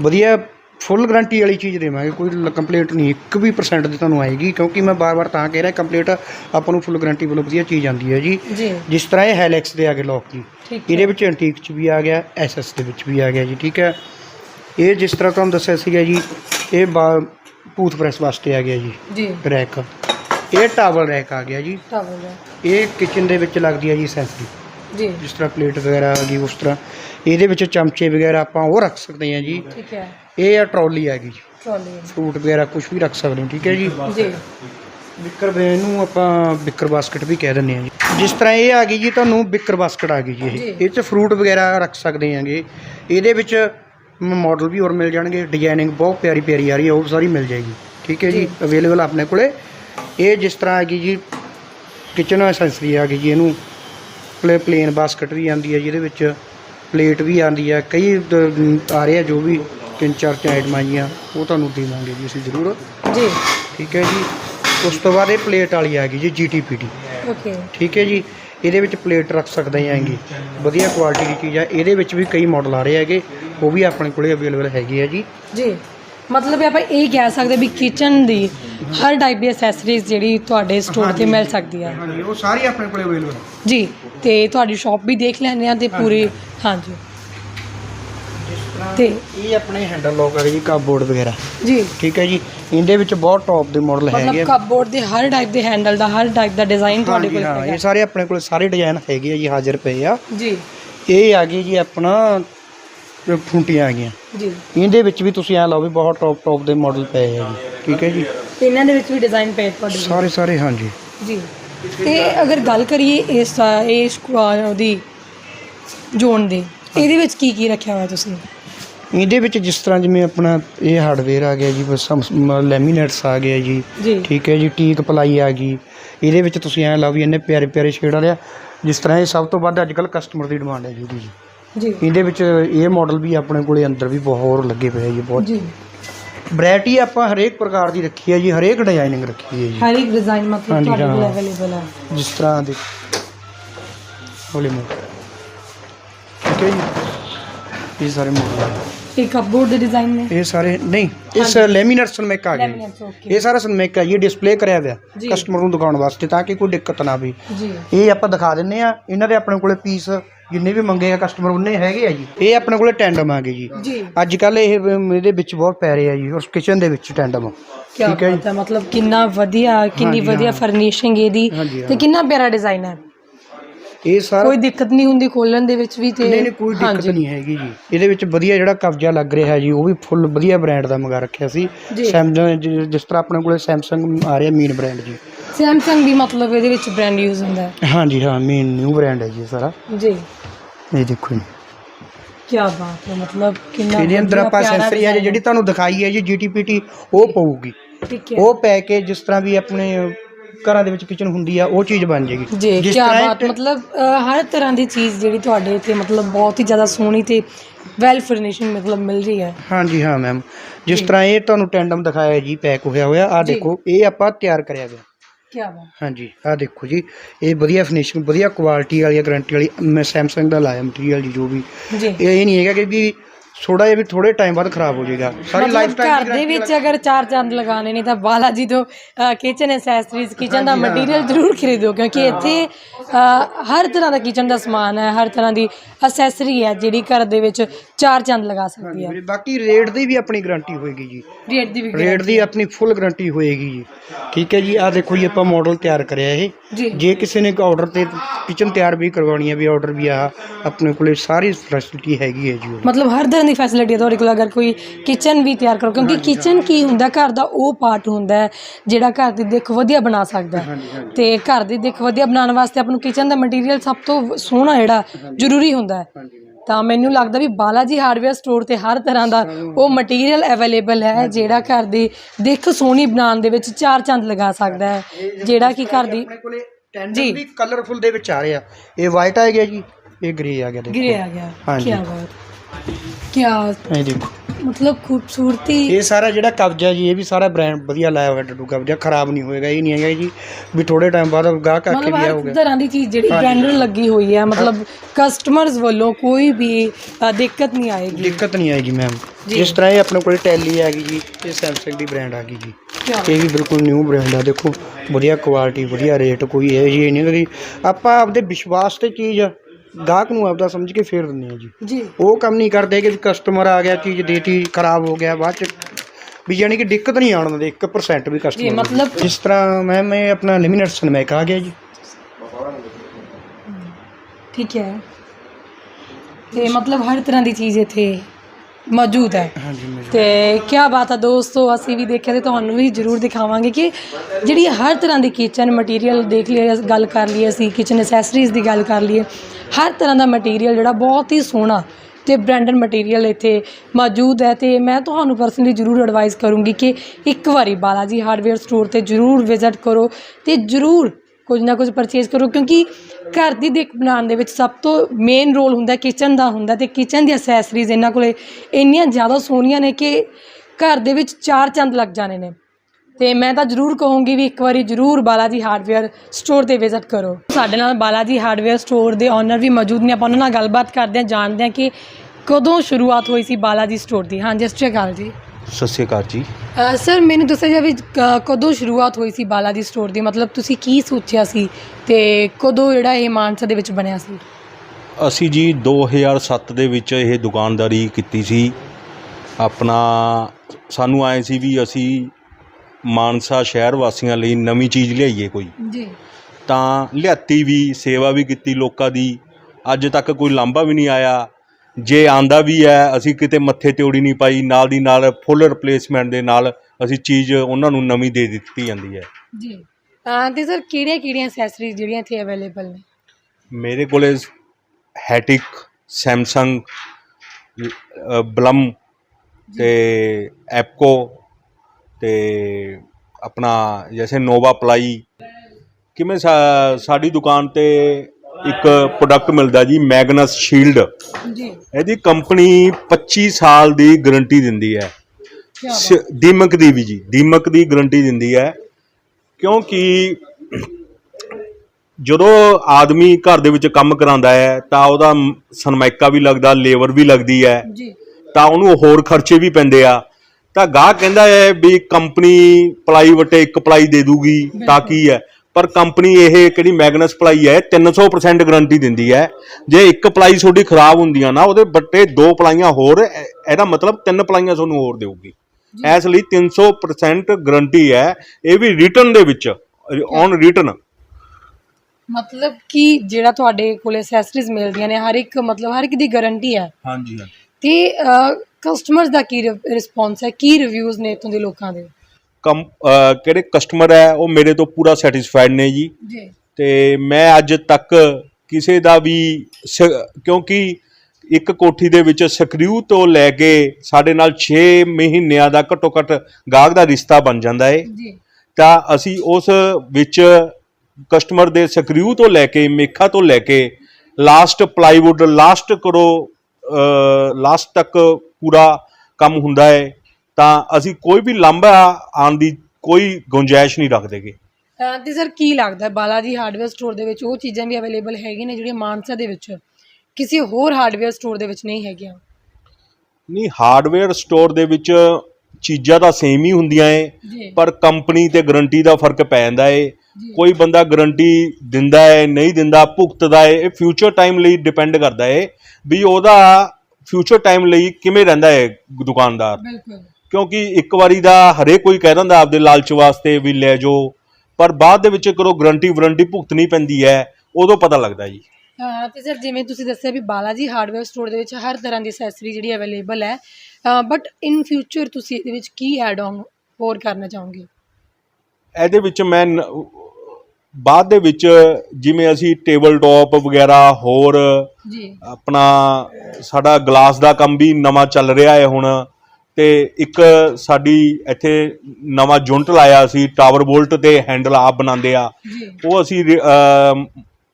ਵਧੀਆ ਫੁੱਲ ਗਾਰੰਟੀ ਵਾਲੀ ਚੀਜ਼ ਦੇਵਾਂਗੇ ਕੋਈ ਕੰਪਲੀਟ ਨਹੀਂ ਇੱਕ ਵੀ ਪਰਸੈਂਟ ਦੀ ਤੁਹਾਨੂੰ ਆਏਗੀ ਕਿਉਂਕਿ ਮੈਂ ਬਾਰ-ਬਾਰ ਤਾਂ ਕਹਿ ਰਿਹਾ ਕੰਪਲੀਟ ਆਪਾਂ ਨੂੰ ਫੁੱਲ ਗਾਰੰਟੀ ਵੱਲੋਂ ਵਧੀਆ ਚੀਜ਼ ਆਉਂਦੀ ਹੈ ਜੀ। ਜਿਸ ਤਰ੍ਹਾਂ ਇਹ ਹੈਲੈਕਸ ਦੇ ਆਗੇ ਲੋਕ ਜੀ ਇਹਦੇ ਵਿੱਚ ਐਂਟੀਕ ਚ ਵੀ ਆ ਗਿਆ ਐਸਐਸ ਦੇ ਵਿੱਚ ਵੀ ਆ ਗਿਆ ਜੀ ਠੀਕ ਹੈ। ਇਹ ਜਿਸ ਤਰ੍ਹਾਂ ਤੁਹਾਨੂੰ ਦੱਸਿਆ ਸੀਗਾ ਜੀ ਇਹ ਟੂਥ ਪ੍ਰੈਸ ਵਾਸਤੇ ਆ ਗਿਆ ਜੀ। ਜੀ। ਰੈਕ ਇਹ ਟਾਵਲ ਰੈਕ ਆ ਗਿਆ ਜੀ। ਟਾਵਲ ਇਹ ਕਿਚਨ ਦੇ ਵਿੱਚ ਲੱਗਦੀ ਹੈ ਜੀ ਸੈਂਸਰੀ ਜੀ। ਜਿਸ ਤਰ੍ਹਾਂ ਪਲੇਟ ਵਗੈਰਾ ਆ ਗਈ ਉਸ ਤਰ੍ਹਾਂ। ਇਹਦੇ ਵਿੱਚ ਚਮਚੇ ਵਗੈਰਾ ਆਪਾਂ ਉਹ ਰੱਖ ਸਕਦੇ ਹਾਂ ਜੀ। ਠੀਕ ਹੈ। ਇਹ ਆ ਟਰੋਲੀ ਆ ਗਈ ਜੀ ਟਰਾਲੀ। ਫਰੂਟ ਵਗੈਰਾ ਕੁਝ ਵੀ ਰੱਖ ਸਕਦੇ ਹਾਂ ਠੀਕ ਹੈ ਜੀ? ਜੀ। ਬਿੱਕਰ ਵੇ ਨੂੰ ਆਪਾਂ ਬਿੱਕਰ ਬਾਸਕਟ ਵੀ ਕਹਿ ਦਿੰਦੇ ਹਾਂ ਜੀ। ਜਿਸ ਤਰ੍ਹਾਂ ਇਹ ਆ ਗਈ ਜੀ ਤੁਹਾਨੂੰ ਬਿੱਕਰ ਬਾਸਕਟ ਆ ਗਈ ਜੀ। ਇਹ। ਇਹ 'ਚ ਫਰੂਟ ਵਗੈਰਾ ਰੱਖ ਸਕਦੇ ਹਾਂਗੇ। ਇਹਦੇ ਵਿੱਚ ਮਾਡਲ ਵੀ ਹੋਰ ਮਿਲ ਜਾਣਗੇ। ਡਿਜ਼ਾਈਨਿੰਗ ਬਹੁਤ ਪਿਆਰੀ ਪਿਆਰੀ ਆ ਰਹੀ ਹੈ ਉਹ ਸਾਰੀ ਮਿਲ ਜਾਏਗੀ। ਠੀਕ ਹੈ ਜੀ? ਜੀ। ਅਵੇਲੇਬਲ ਆਪਣੇ ਕੋਲੇ। ਇਹ ਜਿਸ ਤਰ੍ਹਾਂ ਆ ਗਈ ਜੀ ਕਿਚਨ ਐਸੈਂਸਰੀ ਆ ਗਈ ਜੀ ਇਹਨੂੰ। ਪਲੇ ਪਲੇਨ ਬਾਸਕਟ ਵੀ ਆਂਦੀ ਹੈ ਜਿਹਦੇ ਵਿੱਚ ਪਲੇਟ ਵੀ ਆਂਦੀ ਹੈ। ਕਈ ਦ- ਆ ਰਹੇ ਆ ਜੋ ਵੀ ਤਿੰਨ ਚਾਰ ਚ ਆਈਟਮਾਂ ਆਈਆਂ ਉਹ ਤੁਹਾਨੂੰ ਦੇਵਾਂਗੇ ਜੀ ਅਸੀਂ ਜ਼ਰੂਰ। ਜੀ। ਠੀਕ ਹੈ ਜੀ। ਉਸ ਤੋਂ ਬਾਅਦ ਇਹ ਪਲੇਟ ਵਾਲੀ ਆ ਗਈ ਜੀ ਜੀਟੀਪੀਟੀ ਓਕੇ। ਠੀਕ ਹੈ ਜੀ। ਇਹਦੇ ਵਿੱਚ ਪਲੇਟ ਰੱਖ ਸਕਦੇ ਆਂਗੇ ਵਧੀਆ ਕੁਆਲਿਟੀ ਦੀ ਚੀਜ਼ ਆ। ਇਹਦੇ ਵਿੱਚ ਵੀ ਕਈ ਮਾਡਲ ਆ ਰਹੇ ਹੈਗੇ। ਉਹ ਵੀ ਆਪਣੇ ਕੋਲੇ ਅਵੇਲੇਬਲ ਹੈਗੇ ਆ ਜੀ। ਜੀ। ਮਤਲਬ ਆਪਾਂ ਇਹ ਕਹਿ ਸਕਦੇ ਵੀ ਕਿਚਨ ਦੀ ਹਰ ਟਾਈਪ ਦੀ ਐਕਸੈਸਰੀਜ਼ ਜਿਹੜੀ ਤੁਹਾਡੇ ਸਟੋਰ ਤੇ ਮਿਲ ਸਕਦੀ ਹੈ ਹਾਂਜੀ ਉਹ ਸਾਰੀ ਆਪਣੇ ਕੋਲੇ ਅਵੇਲੇਬਲ ਜੀ ਤੇ ਤੁਹਾਡੀ ਸ਼ਾਪ ਵੀ ਦੇਖ ਲੈਂਦੇ ਆ ਤੇ ਪੂਰੀ ਹਾਂਜੀ। ਤੇ ਇਹ ਆਪਣੇ ਹੈਂਡਲ ਲੋਕ ਆ ਗਏ ਜੀ ਕਪਬੋਰਡ ਵਗੈਰਾ। ਜੀ। ਠੀਕ ਹੈ ਜੀ ਇਹਦੇ ਵਿੱਚ ਬਹੁਤ ਟੌਪ ਦੇ ਮਾਡਲ ਹੈਗੇ ਮਤਲਬ ਆ ਕਪਬੋਰਡ ਦੇ ਹਰ ਟਾਈਪ ਦੇ ਹੈਂਡਲ ਦਾ ਹਰ ਟਾਈਪ ਦਾ ਡਿਜ਼ਾਈਨ ਤੁਹਾਡੇ ਕੋਲ ਹਾਂ ਹੈਗਾ। ਇਹ ਸਾਰੇ ਆਪਣੇ ਕੋਲੇ ਸਾਰੇ ਡਿਜ਼ਾਈਨ ਹੈਗੇ ਆ ਜੀ ਹਾਜ਼ਰ ਪਏ ਆ। ਜੀ। ਇਹ ਆ ਗਈ ਜੀ ਆਪਣਾ ਫੁੰਟੀਆਂ ਆ ਗਈਆਂ। ਜੀ। ਇਹਦੇ ਵਿੱਚ ਵੀ ਤੁਸੀਂ ਐ ਲਓ ਵੀ ਬਹੁਤ ਟੌਪ ਟੌਪ ਦੇ ਮਾਡਲ ਪਏ ਆ ਜੀ। ਠੀਕ ਹੈ ਜੀ? ਤੇ ਇਹਨਾਂ ਦੇ ਵਿੱਚ ਵੀ ਡਿਜ਼ਾਈਨ ਪਏ ਤੁਹਾਡੇ ਕੋਲ। ਸਾਰੇ ਸਾਰੇ ਹਾਂਜੀ। ਜੀ। ਤੇ ਅਗਰ ਗੱਲ ਕਰੀਏ ਇਸ ਇਸ ਉਹਦੀ ਜ਼ੋਨ ਦੀ ਇਹਦੇ ਵਿੱਚ ਕੀ ਕੀ ਰੱਖਿਆ ਹੋਇਆ ਤੁਸੀਂ? ਇਹਦੇ ਵਿੱਚ ਜਿਸ ਤਰ੍ਹਾਂ ਜਿਵੇਂ ਆਪਣਾ ਇਹ ਹਾਰਡਵੇਅਰ ਆ ਗਿਆ ਜੀ ਬਸ ਲੈਮੀਨੇਟਸ ਆ ਗਿਆ ਜੀ। ਜੀ। ਠੀਕ ਹੈ ਜੀ ਟੀਕ ਪਲਾਈ ਆ ਗਈ। ਇਹਦੇ ਵਿੱਚ ਤੁਸੀਂ ਐ ਲਓ ਵੀ ਇੰਨੇ ਪਿਆਰੇ ਪਿਆਰੇ ਸ਼ੇਡ ਵਾਲੇ ਆ ਜਿਸ ਤਰ੍ਹਾਂ ਇਹ ਸਭ ਤੋਂ ਵੱਧ ਅੱਜ ਕੱਲ ਕਸਟਮਰ ਦੀ ਡਿਮਾਂਡ ਹੈ ਜੀ ਉਹਦੀ ਜੀ। ਜੀ। ਇਹਦੇ ਵਿੱਚ ਇਹ ਮਾਡਲ ਵੀ ਆਪਣੇ ਕੋਲੇ ਅੰਦਰ ਵੀ ਬਹੁਤ ਹੋਰ ਲੱਗੇ ਪਏ ਆ ਜੀ ਬਹੁਤ। ਜੀ। ਵੈਰਾਈਟੀ ਆਪਾਂ ਹਰੇਕ ਪ੍ਰਕਾਰ ਦੀ ਰੱਖੀ ਹੈ ਜੀ ਹਰੇਕ ਡਿਜ਼ਾਈਨਿੰਗ ਰੱਖੀ ਹੈ ਜੀ। ਹਰ ਇੱਕ ਡਿਜ਼ਾਈਨ ਮਤਲਬ ਹਾਂਜੀ, ਤੁਹਾਡੇ ਕੋਲ ਹਾਂ। ਅਵੇਲੇਬਲ ਹੈ ਜਿਸ ਤਰ੍ਹਾਂ ਦੇ। ਹੋਲੀ ਮੋ ਠੀਕ ਹੈ ਜੀ। ਇਹ ਸਾਰੇ ਮਾਡਲ ਕਪਬੋਰਡ ਦੇ ਡਿਜ਼ਾਈਨ ਨੇ? ਇਹ ਸਾਰੇ ਨਹੀਂ ਇਸ ਲੈਮੀਨੇਟ ਸਨਮੇਕ ਆ ਓਕੇ ਇਹ ਸਾਰਾ ਸਨਮੇਕ ਹੈ ਇਹ ਡਿਸਪਲੇ ਕਰਿਆ ਹੋਇਆ ਜੀ। ਕਸਟਮਰ ਨੂੰ ਦਿਖਾਉਣ ਵਾਸਤੇ ਤਾਂ ਕਿ ਕੋਈ ਦਿੱਕਤ ਨਾ ਆਵੇ। ਜੀ। ਇਹ ਆਪਾਂ ਦਿਖਾ ਦਿੰਨੇ ਆ ਇਹਨਾਂ ਦੇ ਆਪਣੇ ਕੋਲੇ ਪੀਸ ਜਿੰਨੇ ਵੀ ਮੰਗੇਗਾ ਕਸਟਮਰ ਉਹਨੇ ਹੈਗੇ ਆ ਜੀ। ਇਹ ਆਪਣੇ ਕੋਲੇ ਟੈਂਡਮ ਆ ਗਏ ਜੀ। ਅੱਜ ਕੱਲ ਇਹ ਮ, ਇਹਦੇ ਵਿੱਚ ਬਹੁਤ ਪੈ ਰਹੇ ਆ ਜੀ ਉਸ ਕਿਚਨ ਦੇ ਵਿੱਚ ਟੈਂਡਮ ਠੀਕ ਹੈ ਜੀ। ਬਾਤ ਹੈ ਮਤਲਬ ਕਿੰਨਾ ਵਧੀਆ ਕਿੰਨੀ ਹਾਂਜੀ, ਵਧੀਆ ਹਾਂ। ਫਰਨੀਸ਼ਿੰਗ ਇਹਦੀ ਹਾਂਜੀ, ਹਾਂ। ਤੇ ਕਿੰਨਾ ਪਿਆਰਾ ਡਿਜ਼ਾਈਨ ਹੈ। ਇਹ ਸਾਰਾ ਕੋਈ ਦਿੱਕਤ ਨਹੀਂ ਹੁੰਦੀ ਖੋਲਣ ਦੇ ਵਿੱਚ ਵੀ ਤੇ ਨਹੀਂ ਨਹੀਂ ਕੋਈ ਦਿੱਕਤ ਹਾਂਜੀ। ਨਹੀਂ ਹੈਗੀ ਜੀ। ਇਹਦੇ ਵਿੱਚ ਵਧੀਆ ਜਿਹੜਾ ਕਬਜ਼ਾ ਲੱਗ ਰਿਹਾ ਜੀ ਉਹ ਵੀ ਫੁੱਲ ਵਧੀਆ ਬ੍ਰਾਂਡ ਦਾ ਮੰਗਾ ਰੱਖਿਆ ਸੀ। ਜੀ। ਸੈਮਸੰਗ ਜਿਸ ਤਰ੍ਹਾਂ ਆਪਣੇ ਕੋਲੇ ਸੈਮਸੰਗ ਆ ਰਿਹਾ ਮੇਨ ਬ੍ਰਾਂਡ ਜੀ। ਸੈਮਸੰਗ ਵੀ ਮਤਲਬ ਇਹਦੇ ਵਿੱਚ ਬ੍ਰਾਂਡ ਯੂਜ਼ ਹੁੰਦਾ ਹੈ। ਹਾਂਜੀ ਹਾਂ ਮੇਨ ਨਿਊ ਬ੍ਰਾਂਡ ਹੈ ਜੀ ਇਹ ਸਾਰਾ। ਜੀ। ਇਹ ਦੇਖੋ ਜੀ। ਕੀ ਬਾਤ ਹੈ ਮਤਲਬ ਕਿੰਨਾ ਇਹਦੇ ਅੰਦਰ ਵਧੀਆ, ਆਪਾਂ ਪਿਆਰਾ ਸੈਂਸਰੀ ਹੈ design ਜਿਹੜੀ ਤੁਹਾਨੂੰ ਦਿਖਾਈ ਹੈ ਜੀ ਜੀਟੀਪੀਟੀ ਉਹ ਪਊਗੀ। ਠੀਕ ਹੈ। ਉਹ ਪੈ ਕੇ ਜਿਸ ਤਰ੍ਹਾਂ ਵੀ ਆਪਣੇ ਘਰਾਂ ਦੇ ਵਿੱਚ ਕਿਚਨ ਹੁੰਦੀ ਆ ਉਹ ਚੀਜ਼ ਬਣ ਜਾਏਗੀ। ਜੀ ਕੀ ਬਾਤ ਮਤਲਬ ਅ, ਹਰ ਤਰ੍ਹਾਂ ਦੀ ਚੀਜ਼ ਜਿਹੜੀ ਤੁਹਾਡੇ ਇੱਥੇ ਮਤਲਬ ਬਹੁਤ ਹੀ ਜ਼ਿਆਦਾ ਸੋਹਣੀ ਤੇ ਵੈਲ ਫਰਨਿਸ਼ਿੰਗ ਮਤਲਬ ਮਿਲ ਰਹੀ ਹੈ। ਹਾਂਜੀ ਹਾਂ ਮੈਮ ਜਿਸ ਤਰ੍ਹਾਂ ਇਹ ਤੁਹਾਨੂੰ ਟੈਂਡਮ ਦਿਖਾਇਆ ਜੀ ਪੈਕ ਹੋਇਆ ਹੋਇਆ ਆ ਜੀ। ਦੇਖੋ ਇਹ ਆਪਾਂ ਤਿਆਰ ਕਰਿਆ ਗਿਆ। ਕੀ ਬਾਤ। ਹਾਂਜੀ ਆ ਦੇਖੋ ਜੀ ਇਹ ਵਧੀਆ ਫਿਨਿਸ਼ਿੰਗ ਵਧੀਆ ਕੁਆਲਿਟੀ ਵਾਲੀ ਗਾਰੰਟੀ ਵਾਲੀ ਮੈਂ ਸੈਮਸੰਗ ਦਾ ਲਾਇਆ ਮਟੀਰੀਅਲ ਜੀ ਜੋ ਵੀ। ਜੀ। ਇਹ ਇਹ ਨਹੀਂ ਹੈਗਾ ਕਿ ਵੀ ਥੋੜਾ ਜਿਹਾ ਵੀ ਥੋੜੇ ਟਾਈਮ ਬਾਅਦ ਖਰਾਬ ਹੋ ਜਾਏਗਾ। ਸਾਰੀ ਲਾਈਫ ਘਰ ਦੇ ਵਿੱਚ ਅਗਰ ਚਾਰ ਚੰਦ ਲਗਾਉਣੇ ਨੇ ਤਾਂ ਬਾਲਾ ਜੀ ਤੋਂ ਕਿਚਨ ਐਸੈਸਰੀਜ਼ ਕਿਚਨ ਦਾ ਮਟੀਰੀਅਲ ਜ਼ਰੂਰ ਖਰੀਦੋ ਕਿਉਂਕਿ ਇੱਥੇ ਅ, ਹਰ ਤਰ੍ਹਾਂ ਦਾ ਕਿਚਨ ਦਾ ਸਮਾਨ ਹੈ ਹਰ ਤਰ੍ਹਾਂ ਦੀ ਅਸੈਸਰੀ ਹੈ ਜਿਹੜੀ ਘਰ ਦੇ ਵਿੱਚ ਚਾਰ ਚੰਦ ਲਗਾ ਸਕਦੀ ਹੈ। ਬਾਕੀ ਰੇਟ ਦੀ ਵੀ ਆਪਣੀ ਗਾਰੰਟੀ ਹੋਏਗੀ ਜੀ। ਰੇਟ ਦੀ ਵੀ ਰੇਟ ਦੀ ਆਪਣੀ ਫੁੱਲ ਗਾਰੰਟੀ ਹੋਏਗੀ ਜੀ। ਠੀਕ ਹੈ ਜੀ ਆ ਦੇਖੋ ਜੀ ਆਪਾਂ ਮਾਡਲ ਤਿਆਰ ਕਰਿਆ ਇਹ। ਜੀ। ਜੇ ਕਿਸੇ ਨੇ ਆਰਡਰ ਤੇ ਕਿਚਨ ਤਿਆਰ ਵੀ ਕਰਵਾਉਣੀ ਹੈ ਵੀ ਆਰਡਰ ਵੀ ਆ ਆਪਣੇ ਕੋਲੇ ਸਾਰੀ ਫੈਸਿਲਿਟੀ ਹੈਗੀ ਹੈ ਜੀ ਉਹਦੀ। ਮਤਲਬ ਹਰ ਤਰ੍ਹਾਂ ਦੀ ਫੈਸਿਲਿਟੀ ਹੈ ਤੁਹਾਡੇ ਕੋਲ ਅਗਰ ਕੋਈ ਕਿਚਨ ਵੀ ਤਿਆਰ ਕਰੋ ਕਿਉਂਕਿ ਕਿਚਨ ਕੀ ਹੁੰਦਾ ਘਰ ਦਾ ਉਹ ਪਾਰਟ ਹੁੰਦਾ ਹੈ ਜਿਹੜਾ ਘਰ ਦੀ ਦਿੱਖ ਵਧੀਆ ਬਣਾ ਸਕਦਾ ਹੈ। ਤੇ ਘਰ ਦੀ ਦਿੱਖ ਵਧੀਆ ਬਣਾਉਣ ਵਾਸਤੇ ਆਪਾਂ ਨੂੰ ਕਿਚਨ ਦਾ ਮਟੀਰੀਅਲ ਸਭ ਤੋਂ ਸੋਹਣਾ ਜਿਹੜਾ ਜ਼ਰੂਰੀ ਹੁੰਦਾ ਹੈ। ਤਾਂ ਮੈਨੂੰ ਲੱਗਦਾ ਵੀ ਬਾਲਾਜੀ ਹਾਰਡਵੇਅਰ ਸਟੋਰ ਤੇ ਹਰ ਤਰ੍ਹਾਂ ਦਾ ਉਹ ਮਟੀਰੀਅਲ ਅਵੇਲੇਬਲ ਹੈ ਜਿਹੜਾ ਘਰ ਦੀ ਦਿੱਖ ਸੋਹਣੀ ਬਣਾਉਣ ਦੇ ਵਿੱਚ ਚਾਰ ਚੰਦ ਲਗਾ ਸਕਦਾ ਹੈ ਜਿਹੜਾ ਕਿ ਘਰ ਦੀ ਆਪਣੇ ਕੋਲੇ ਜੀ। ਟੈਂਡਰ ਵੀ ਕਲਰਫੁਲ ਦੇ ਵਿੱਚ ਆ ਰਿਹਾ। ਇਹ ਵਾਈਟ ਆ ਗਿਆ ਜੀ ਇਹ ਗ੍ਰੇ ਆ ਗਿਆ ਦੇਖੋ। ਗਿਰੇ ਆ ਗਿਆ। ਹਾਂਜੀ। ਕੀ ਬਾਤ। क्या ਇਹ ਦੇਖੋ मतलब खूबसूरती ਇਹ ਸਾਰਾ ਜਿਹੜਾ ਕਬਜ਼ਾ ਜੀ ਇਹ ਵੀ ਸਾਰਾ ਬ੍ਰਾਂਡ ਵਧੀਆ ਲਾਇਆ ਹੋਇਆ ਡੱਡੂ ਕਬਜ਼ਾ ਖਰਾਬ ਨਹੀਂ ਹੋਏਗਾ ਇਹ ਨਹੀਂ ਹੈਗਾ ਜੀ ਵੀ ਥੋੜੇ ਟਾਈਮ ਬਾਅਦ ਗਾਹਕ ਆ ਕੇ ਮਤਲਬ ਵੀ ਹਰ ਆਊਗਾ ਤਰ੍ਹਾਂ ਦੀ ਚੀਜ਼ ਜਿਹੜੀ ਬ੍ਰਾਂਡਡ ਲੱਗੀ ਹੋਈ ਹੈ ਮਤਲਬ ਕਸਟਮਰਸ ਵੱਲੋਂ ਕੋਈ ਵੀ ਅ, ਦਿੱਕਤ ਨਹੀਂ ਆਏਗੀ ਦਿੱਕਤ ਨਹੀਂ ਆਏਗੀ ਮੈਮ ਜੀ। ਜਿਸ ਤਰ੍ਹਾਂ ਇਹ ਆਪਣੇ ਕੋਲ ਟੈਲੀ ਆ ਗਈ ਜੀ ਇਹ ਸੈਮਸੰਗ ਦੀ ਬ੍ਰਾਂਡ ਆ ਗਈ ਜੀ ਕਿਆ ਇਹ ਵੀ ਬਿਲਕੁਲ ਨਿਊ ਬ੍ਰਾਂਡ ਆ ਦੇਖੋ ਵਧੀਆ ਕੁਆਲਿਟੀ ਵਧੀਆ ਰੇਟ ਕੋਈ ਇਹ ਜੀ ਨਹੀਂ ਹੈਗੀ ਆਪਾਂ ਆਪਦੇ ਵਿਸ਼ਵਾਸ ਤੇ ਚੀਜ਼ ਗਾਹਕ ਨੂੰ ਆਪਦਾ ਸਮਝ ਕੇ ਫੇਰ ਦਿੰਦੇ ਆ ਜੀ। ਜੀ। ਉਹ ਕੰਮ ਨਹੀਂ ਕਰਦੇ ਕਿ ਕਸਟਮਰ ਆ ਗਿਆ ਚੀਜ਼ ਦੇਤੀ ਖਰਾਬ ਹੋ ਗਿਆ ਬਾਅਦ ਚ ਵੀ ਯਾਨੀ ਕਿ ਦਿੱਕਤ ਨਹੀਂ ਆਉਣ ਦਿੰਦੇ 1% ਵੀ ਜੀ ਕਸਟਮਰ ਮਤਲਬ ਜਿਸ ਤਰ੍ਹਾਂ ਮੈਮ ਇਹ ਆਪਣਾ ਲਿਮਿਨਟ ਸਨਮੈਕ ਆ ਗਿਆ ਜੀ। ਠੀਕ ਹੈ। ਤੇ ਮਤਲਬ ਹਰ ਤਰ੍ਹਾਂ ਦੀ ਚੀਜ਼ ਇੱਥੇ ਮੌਜੂਦ ਹੈ। ਹਾਂਜੀ ਮੈਮ ਤੇ ਕੀ ਬਾਤ ਹੈ ਦੋਸਤੋ ਅਸੀਂ ਵੀ ਦੇਖਿਆ ਤੇ ਤੁਹਾਨੂੰ ਵੀ ਜ਼ਰੂਰ ਦਿਖਾਵਾਂਗੇ ਕਿ ਜਿਹੜੀ ਹਰ ਤਰ੍ਹਾਂ ਦੀ ਕਿਚਨ ਮਟੀਰੀਅਲ ਦੇਖ ਲਿਆ ਗੱਲ ਕਰ ਲਈ ਅਸੀਂ ਕਿਚਨ ਐਸੈਸਰੀਜ਼ ਦੀ ਗੱਲ ਕਰ ਲਈਏ ਹਰ ਤਰ੍ਹਾਂ ਦਾ ਮਟੀਰੀਅਲ ਜਿਹੜਾ ਬਹੁਤ ਹੀ ਸੋਹਣਾ ਤੇ ਬ੍ਰਾਂਡਡ ਮਟੀਰੀਅਲ ਇੱਥੇ ਮੌਜੂਦ ਹੈ ਤੇ ਮੈਂ ਤੁਹਾਨੂੰ ਪਰਸਨਲੀ ਜ਼ਰੂਰ ਐਡਵਾਈਸ ਕਰੂੰਗੀ ਕਿ ਇੱਕ ਵਾਰੀ ਬਾਲਾਜੀ ਹਾਰਡਵੇਅਰ ਸਟੋਰ ਤੇ ਜ਼ਰੂਰ ਵਿਜ਼ਿਟ ਕਰੋ ਤੇ ਜ਼ਰੂਰ ਕੁਝ ਨਾ ਕੁਝ ਪਰਚੇਜ਼ ਕਰੋ, ਕਿਉਂਕਿ ਘਰ ਦੀ ਦੇਖ ਬਣਾਉਣ ਦੇ ਵਿੱਚ ਸਭ ਤੋਂ ਮੇਨ ਰੋਲ ਹੁੰਦਾ ਕਿਚਨ ਦਾ ਹੁੰਦਾ ਤੇ ਕਿਚਨ ਦੀ ਅਸੈਸਰੀਜ਼ ਇਹਨਾਂ ਕੋਲੇ ਇੰਨੀਆਂ ਜ਼ਿਆਦਾ ਸੋਹਣੀਆਂ ਨੇ ਕਿ ਘਰ ਦੇ ਵਿੱਚ ਚਾਰ ਚੰਦ ਲੱਗ ਜਾਣੇ ਨੇ। ਤੇ ਮੈਂ ਤਾਂ ਜ਼ਰੂਰ ਕਹੂੰਗੀ ਵੀ ਇੱਕ ਵਾਰੀ ਜ਼ਰੂਰ ਬਾਲਾਜੀ ਹਾਰਡਵੇਅਰ ਸਟੋਰ ਤੇ ਵਿਜ਼ਿਟ ਕਰੋ। ਸਾਡੇ ਨਾਲ ਬਾਲਾਜੀ ਹਾਰਡਵੇਅਰ ਸਟੋਰ ਦੇ ਓਨਰ ਵੀ ਮੌਜੂਦ ਨੇ, ਆਪਾਂ ਉਹਨਾਂ ਨਾਲ ਗੱਲਬਾਤ ਕਰਦੇ ਹਾਂ, ਜਾਣਦੇ ਹਾਂ ਕਿ ਕਦੋਂ ਸ਼ੁਰੂਆਤ ਹੋਈ ਸੀ ਬਾਲਾਜੀ ਸਟੋਰ ਦੀ। ਹਾਂਜੀ, ਸਤਿ ਸ਼੍ਰੀ ਅਕਾਲ ਜੀ। ਸਤਿ ਸ਼੍ਰੀ ਅਕਾਲ ਜੀ। ਅ, ਸਰ ਮੈਨੂੰ ਦੱਸਿਆ ਜਾਵੇ ਕ- ਕਦੋਂ ਸ਼ੁਰੂਆਤ ਹੋਈ ਸੀ ਬਾਲਾਜੀ ਸਟੋਰ ਦੀ? ਮਤਲਬ ਤੁਸੀਂ ਕੀ ਸੋਚਿਆ ਸੀ ਤੇ ਕਦੋਂ ਜਿਹੜਾ ਇਹ ਮਾਨਸਾ ਦੇ ਵਿੱਚ ਬਣਿਆ ਸੀ? ਅਸੀਂ ਜੀ 2007 ਦੇ ਵਿੱਚ ਇਹ ਦੁਕਾਨਦਾਰੀ ਕੀਤੀ ਸੀ। ਆਪਣਾ ਸਾਨੂੰ ਆਏ ਸੀ ਵੀ ਅਸੀਂ ਮਾਨਸਾ ਸ਼ਹਿਰ ਵਾਸੀਆਂ ਲਈ ਨਵੀਂ ਚੀਜ਼ ਲਿਆਈਏ ਕੋਈ। ਜੀ। ਤਾਂ ਲਿਆਤੀ ਵੀ ਸੇਵਾ ਵੀ ਕੀਤੀ ਲੋਕਾਂ ਦੀ। ਅੱਜ ਤੱਕ ਕੋਈ ਲਾਂਭਾ ਵੀ ਨਹੀਂ ਆਇਆ। ਜੇ ਆਂਦਾ ਵੀ ਹੈ ਅਸੀਂ ਕਿਤੇ ਮੱਥੇ ਤੇ ਉੜੀ ਨਹੀਂ ਪਾਈ ਨਾਲ ਦੀ ਨਾਲ ਫੁੱਲ ਰਿਪਲੇਸਮੈਂਟ ਦੇ ਨਾਲ ਅਸੀਂ ਚੀਜ਼ ਉਹਨਾਂ ਨੂੰ ਨਵੀਂ ਦੇ ਦਿੱਤੀ ਜਾਂਦੀ ਹੈ। ਜੀ। ਤੇ ਸਰ ਕਿਹੜੀਆਂ ਕਿਹੜੀਆਂ ਅਸੈਸਰੀਜ਼ ਜਿਹੜੀਆਂ ਇੱਥੇ ਅਵੇਲੇਬਲ ਨੇ? ਮੇਰੇ ਕੋਲੇ ਹੈਟਿਕ ਸੈਮਸੰਗ ਬਲਮ ਤੇ ਐਪਕੋ ਤੇ ਆਪਣਾ ਜੈਸੇ ਨੋਵਾ ਪਲਾਈ ਕਿਵੇਂ ਸਾਡੀ ਦੁਕਾਨ ਤੇ ਇੱਕ ਪ੍ਰੋਡਕਟ ਮਿਲਦਾ ਜੀ ਮੈਗਨਸ ਸ਼ੀਲਡ ਜੀ। ਇਹਦੀ ਕੰਪਨੀ 25 ਸਾਲ ਦੀ ਗਾਰੰਟੀ ਦਿੰਦੀ ਹੈ। ਦੀਮਕ ਦੀ ਵੀ ਜੀ ਦੀਮਕ ਦੀ ਗਾਰੰਟੀ ਦਿੰਦੀ ਹੈ। ਕਿਉਂਕਿ ਜਦੋਂ ਆਦਮੀ ਘਰ ਦੇ ਵਿੱਚ ਕੰਮ ਕਰਾਉਂਦਾ ਹੈ ਤਾਂ ਉਹਦਾ ਸਨਮਾਇਕਾ ਵੀ ਲੱਗਦਾ ਲੇਬਰ ਵੀ ਲੱਗਦੀ ਹੈ। ਜੀ। ਤਾਂ ਉਹਨੂੰ ਹੋਰ ਖਰਚੇ ਵੀ ਪੈਂਦੇ ਆ। ਤਾਂ ਗਾਹ ਕਹਿੰਦਾ ਹੈ ਵੀ ਕੰਪਨੀ ਪਲਾਈ ਵਟੇ ਇੱਕ ਪਲਾਈ ਦੇ ਦੂਗੀ ਤਾਂ ਕੀ ਹੈ? ਪਰ ਕੰਪਨੀ ਇਹ ਕਿਹੜੀ ਮੈਗਨਸ ਪਲਾਈ ਹੈ 300% ਗਾਰੰਟੀ ਦਿੰਦੀ ਹੈ। ਜੇ ਇੱਕ ਪਲਾਈ ਤੁਹਾਡੀ ਖਰਾਬ ਹੁੰਦੀਆਂ ਨਾ ਉਹਦੇ ਬੱਟੇ ਦੋ ਪਲਾਈਆਂ ਹੋਰ ਇਹ- ਇਹਦਾ ਮਤਲਬ ਤਿੰਨ ਪਲਾਈਆਂ ਤੁਹਾਨੂੰ ਹੋਰ ਦੇਊਗੀ। ਇਸ ਲਈ 300% ਗਾਰੰਟੀ ਹੈ ਇਹ ਵੀ ਰਿਟਰਨ ਦੇ ਵਿੱਚ ਔਨ ਰਿਟਰਨ ਮਤਲਬ ਕਿ ਜਿਹੜਾ ਤੁਹਾਡੇ ਕੋਲੇ ਅਸੈਸਰੀਜ਼ ਮਿਲਦੀਆਂ ਨੇ ਹਰ ਇੱਕ ਮਤਲਬ ਹਰ ਇੱਕ ਦੀ ਗਾਰੰਟੀ ਹੈ। ਹਾਂਜੀ ਹਾਂ ਤੇ ਕਸਟਮਰਸ ਦਾ ਕੀ ਰਿਸਪੌਂਸ ਹੈ ਕੀ ਰਿਵਿਊਜ਼ ਨੇ ਇਥੋਂ ਦੇ ਲੋਕਾਂ ਦੇ? ਕਮ ਕਿਹੜੇ ਕਸਟਮਰ ਹੈ ਉਹ ਮੇਰੇ ਤੋਂ ਪੂਰਾ ਸੈਟੀਸਫਾਈਡ ਨੇ ਜੀ। ਜੀ। ਤੇ ਮੈਂ ਅੱਜ ਤੱਕ ਕਿਸੇ ਦਾ ਵੀ ਸ- ਕਿਉਂਕਿ ਇੱਕ ਕੋਠੀ ਦੇ ਵਿੱਚ ਸਕਰੂ ਤੋਂ ਲੈ ਕੇ ਸਾਡੇ ਨਾਲ 6 ਮਹੀਨਿਆਂ ਦਾ ਘੱਟੋ ਘੱਟ ਗਾਹਕ ਦਾ ਰਿਸ਼ਤਾ ਬਣ ਜਾਂਦਾ ਹੈ ਜੀ। ਤਾਂ ਅਸੀਂ ਉਸ ਵਿੱਚ ਕਸਟਮਰ ਦੇ ਸਕਰੂ ਤੋਂ ਲੈ ਕੇ ਮੇਖਾ ਤੋਂ ਲੈ ਕੇ ਲਾਸਟ ਪਲਾਈਵੁੱਡ ਲਾਸਟ ਕਰੋ ਲਾਸਟ ਤੱਕ ਪੂਰਾ ਕੰਮ ਹੁੰਦਾ ਹੈ ਤਾਂ ਅਸੀਂ ਕੋਈ ਵੀ ਲਾਂਭਾ ਆਉਣ ਦੀ ਕੋਈ ਗੁੰਜਾਇਸ਼ ਨਹੀਂ ਰੱਖਦੇਗੇ। ਅਹ ਤੇ ਸਰ ਕੀ ਲੱਗਦਾ ਬਾਲਾਜੀ ਹਾਰਡਵੇਅਰ ਸਟੋਰ ਦੇ ਵਿੱਚ ਉਹ ਚੀਜ਼ਾਂ ਵੀ ਅਵੇਲੇਬਲ ਹੈਗੀਆਂ ਨੇ ਜਿਹੜੀਆਂ ਮਾਨਸਾ ਦੇ ਵਿੱਚ? ਕਿਸੇ ਹੋਰ ਹਾਰਡਵੇਅਰ ਸਟੋਰ ਦੇ ਵਿੱਚ ਨਹੀਂ ਹੈਗੀਆਂ। ਨਹੀਂ ਹਾਰਡਵੇਅਰ ਸਟੋਰ ਦੇ ਵਿੱਚ ਚੀਜ਼ਾਂ ਤਾਂ ਸੇਮ ਹੀ ਹੁੰਦੀਆਂ ਏ ਜੀ। ਪਰ ਕੰਪਨੀ ਤੇ ਗਾਰੰਟੀ ਦਾ ਫ਼ਰਕ ਪੈ ਜਾਂਦਾ ਏ। ਜੀ। ਕੋਈ ਬੰਦਾ ਗਾਰੰਟੀ ਦਿੰਦਾ ਏ ਨਹੀਂ ਦਿੰਦਾ ਭੁਗਤਦਾ ਏ ਇਹ ਫਿਊਚਰ ਟਾਈਮ ਲਈ ਡਿਪੈਂਡ ਕਰਦਾ ਏ ਵੀ ਉਹਦਾ ਫਿਊਚਰ ਟਾਈਮ ਲਈ ਕਿਵੇਂ ਰਹਿੰਦਾ ਏ ਦੁਕਾਨਦਾਰ। ਬਿਲਕੁਲ। ਕਿਉਂਕਿ ਇੱਕ ਵਾਰੀ ਦਾ ਹਰੇਕ ਕੋਈ ਕਹਿ ਦਿੰਦਾ ਆਪਦੇ ਲਾਲਚ ਵਾਸਤੇ ਵੀ ਲੈ ਜਾਓ ਪਰ ਬਾਅਦ ਦੇ ਵਿੱਚ ਕਰੋ ਗਾਰੰਟੀ ਵਾਰੰਟੀ ਭੁਗਤਣੀ ਪੈਂਦੀ ਹੈ ਉਦੋਂ ਪਤਾ ਲੱਗਦਾ ਜੀ। ਹਾਂ ਤੇ ਸਰ ਜਿਵੇਂ ਤੁਸੀਂ ਦੱਸਿਆ ਵੀ ਬਾਲਾਜੀ ਹਾਰਡਵੇਅਰ ਸਟੋਰ ਦੇ ਵਿੱਚ ਹਰ ਤਰ੍ਹਾਂ ਦੀ ਅਸੈਸਰੀ ਜਿਹੜੀ ਅਵੇਲੇਬਲ ਹੈ ਬਟ ਇਨ ਫਿਊਚਰ ਤੁਸੀਂ ਇਹਦੇ ਵਿੱਚ ਕੀ ਐਡ ਆਨ ਹੋਰ ਕਰਨਾ ਚਾਹੋਗੇ? ਇਹਦੇ ਵਿੱਚ ਮੈਂ ਬਾਅਦ ਦੇ ਵਿੱਚ ਜਿਵੇਂ ਅਸੀਂ ਟੇਬਲ ਟਾਪ ਵਗੈਰਾ ਹੋਰ ਜੀ। ਆਪਣਾ ਸਾਡਾ ਗਲਾਸ ਦਾ ਕੰਮ ਵੀ ਨਵਾਂ ਚੱਲ ਰਿਹਾ ਹੈ ਹੁਣ। ਤੇ ਇੱਕ ਸਾਡੀ ਇੱਥੇ ਨਵਾਂ ਜੁੰਟ ਲਾਇਆ ਸੀ ਟਾਵਰ ਬੋਲਟ ਤੇ ਹੈਂਡਲ ਆਪ ਬਣਾਉਂਦੇ ਆ। ਉਹ ਅਸੀਂ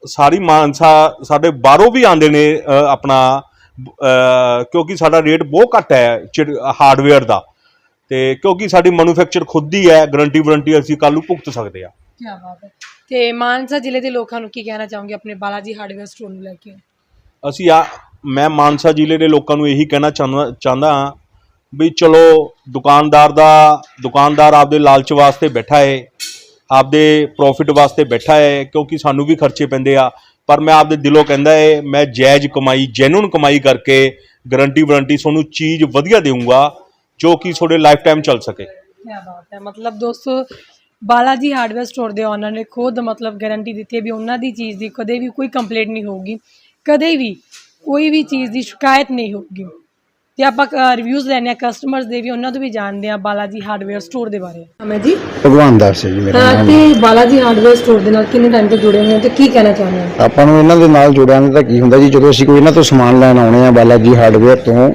ਸਾਰੀ ਮਾਨਸਾ ਸਾਡੇ ਬਾਹਰੋਂ ਵੀ ਆਉਂਦੇ ਨੇ ਆਪਣਾ ਕਿਉਂਕਿ ਸਾਡਾ ਰੇਟ ਬਹੁਤ ਘੱਟ ਹੈ ਹਾਰਡਵੇਅਰ ਦਾ। ਤੇ ਕਿਉਂਕਿ ਸਾਡੀ ਮੈਨੂਫੈਕਚਰ ਖੁਦ ਦੀ ਹੈ ਗਾਰੰਟੀ ਵਾਰੰਟੀ ਅਸੀਂ ਕੱਲ ਨੂੰ ਭੁਗਤ ਸਕਦੇ ਆ। ਕੀ ਬਾਤ ਹੈ। ਤੇ ਮਾਨਸਾ ਜ਼ਿਲ੍ਹੇ ਦੇ ਲੋਕਾਂ ਨੂੰ ਕੀ ਕਹਿਣਾ ਚਾਹੋਗੇ ਆਪਣੇ ਬਾਲਾ ਜੀ ਹਾਰਡਵੇਅਰ ਸਟੋਰ ਨੂੰ ਲੈ ਕੇ? ਅਸੀਂ ਆ ਮੈਂ ਮਾਨਸਾ ਜ਼ਿਲ੍ਹੇ ਦੇ ਲੋਕਾਂ ਨੂੰ ਇਹੀ ਕਹਿਣਾ ਚਾਹੁੰਦਾ ਚਾਹੁੰਦਾ ਹਾਂ ਵੀ ਚਲੋ ਦੁਕਾਨਦਾਰ ਦਾ, ਦੁਕਾਨਦਾਰ ਆਪਦੇ ਲਾਲਚ ਵਾਸਤੇ ਬੈਠਾ ਹੈ ਆਪਦੇ ਪ੍ਰੋਫਿਟ ਵਾਸਤੇ ਬੈਠਾ ਹੈ ਕਿਉਂਕਿ ਸਾਨੂੰ ਵੀ ਖਰਚੇ ਪੈਂਦੇ ਆ। ਪਰ ਮੈਂ ਆਪਦੇ ਦਿਲੋਂ ਕਹਿੰਦਾ ਹੈ ਮੈਂ ਜਾਇਜ਼ ਕਮਾਈ ਜੈਨੂਨ ਕਮਾਈ ਕਰਕੇ ਗਰੰਟੀ ਵਾਰੰਟੀ ਤੁਹਾਨੂੰ ਚੀਜ਼ ਵਧੀਆ ਦੇਵਾਂਗਾ ਜੋ ਕਿ ਤੁਹਾਡੇ ਲਾਈਫ ਟਾਈਮ ਚੱਲ ਸਕੇ। ਕੀ ਬਾਤ ਹੈ, ਮਤਲਬ ਦੋਸਤੋ, ਬਾਲਾਜੀ ਹਾਰਡਵੇਅਰ ਸਟੋਰ ਦੇ ਓਨਰ ਨੇ ਖੁਦ ਮਤਲਬ ਗਾਰੰਟੀ ਦਿੱਤੀ ਹੈ ਵੀ ਉਹਨਾਂ ਦੀ ਚੀਜ਼ ਦੀ ਕਦੇ ਵੀ ਕੋਈ ਕੰਪਲੇਂਟ ਨਹੀਂ ਹੋਊਗੀ, ਕਦੇ ਵੀ ਕੋਈ ਵੀ ਚੀਜ਼ ਦੀ ਸ਼ਿਕਾਇਤ ਨਹੀਂ ਹੋਊਗੀ। ਤੇ ਆਪਾਂ ਰਿਵਿਊਜ਼ ਲੈਣੇ ਆ ਕਸਟਮਰਸ ਦੇ ਵੀ ਉਹਨਾਂ ਤੋਂ ਵੀ ਜਾਣਦੇ ਆ ਬਾਲਾ ਜੀ ਹਾਰਡਵੇਅਰ ਸਟੋਰ ਦੇ ਬਾਰੇ। ਮੈਂ ਜੀ। ਭਗਵਾਨ ਦਾਸ ਹੈ ਜੀ ਮੇਰਾ ਹਾਂ ਨਾਮ ਤੇ ਬਾਲਾ ਜੀ ਹਾਰਡਵੇਅਰ ਸਟੋਰ ਦੇ ਨਾਲ ਕਿੰਨੇ ਟਾਈਮ ਤੋਂ ਜੁੜੇ ਹੋਏ ਹੋ ਤੇ ਕੀ ਕਹਿਣਾ ਚਾਹੁੰਦੇ ਹੋ? ਆਪਾਂ ਨੂੰ ਇਹਨਾਂ ਦੇ ਨਾਲ ਜੁੜਿਆਂ ਦਾ ਤਾਂ ਕੀ ਹੁੰਦਾ ਜੀ ਜਦੋਂ ਅਸੀਂ ਕੋਈ ਇਹਨਾਂ ਤੋਂ ਸਮਾਨ ਲੈਣ ਆਉਣੇ ਆ ਬਾਲਾ ਜੀ ਹਾਰਡਵੇਅਰ ਤੋਂ